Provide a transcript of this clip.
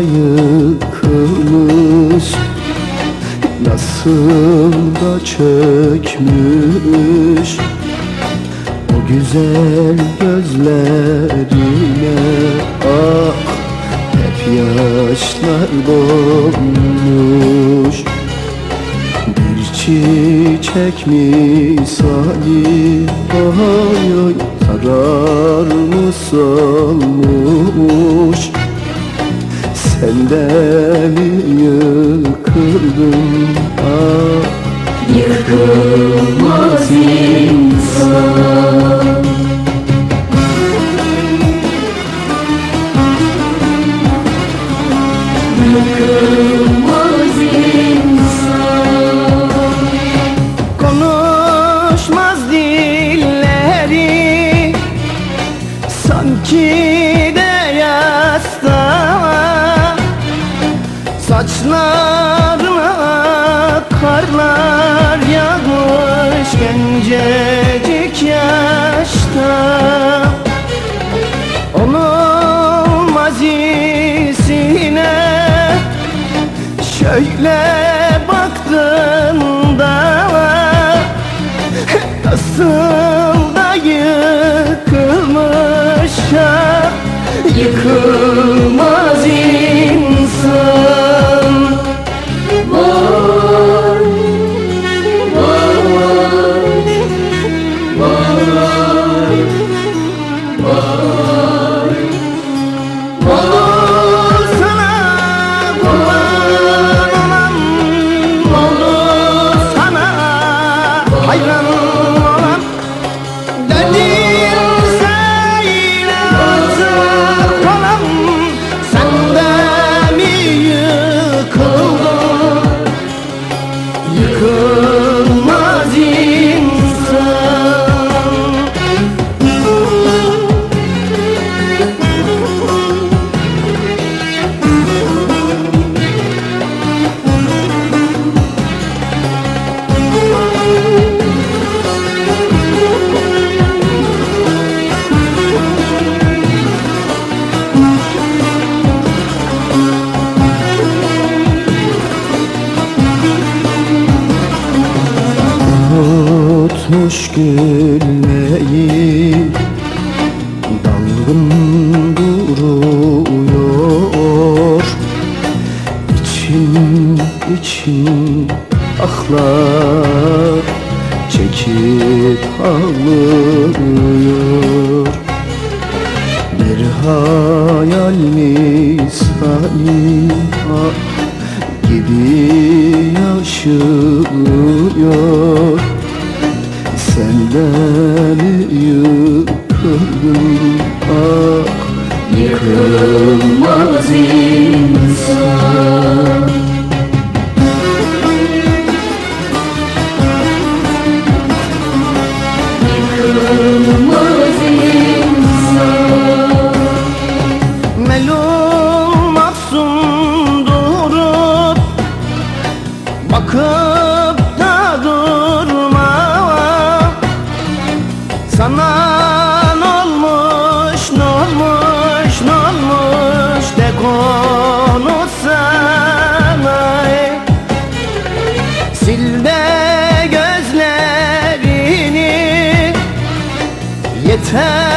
Yıkılmış Nasıl da çökmüş. O güzel gözlerine Ah hep yaşlar dolmuş Bir çiçek misali Oy oy sararmış solmuş Sen de Gencecik yaşta Onun mazisine Şöyle baktığında Nasıl da yıkılmış ha, Yıkılmaz Unutmuş gülmeyi Dalgın duruyor. İçim içim ahlar Çekip ağlıyor Bir hayal misali gibi yaşıyor Senden yıkıldım. Ah Yıkılmaz insan yeter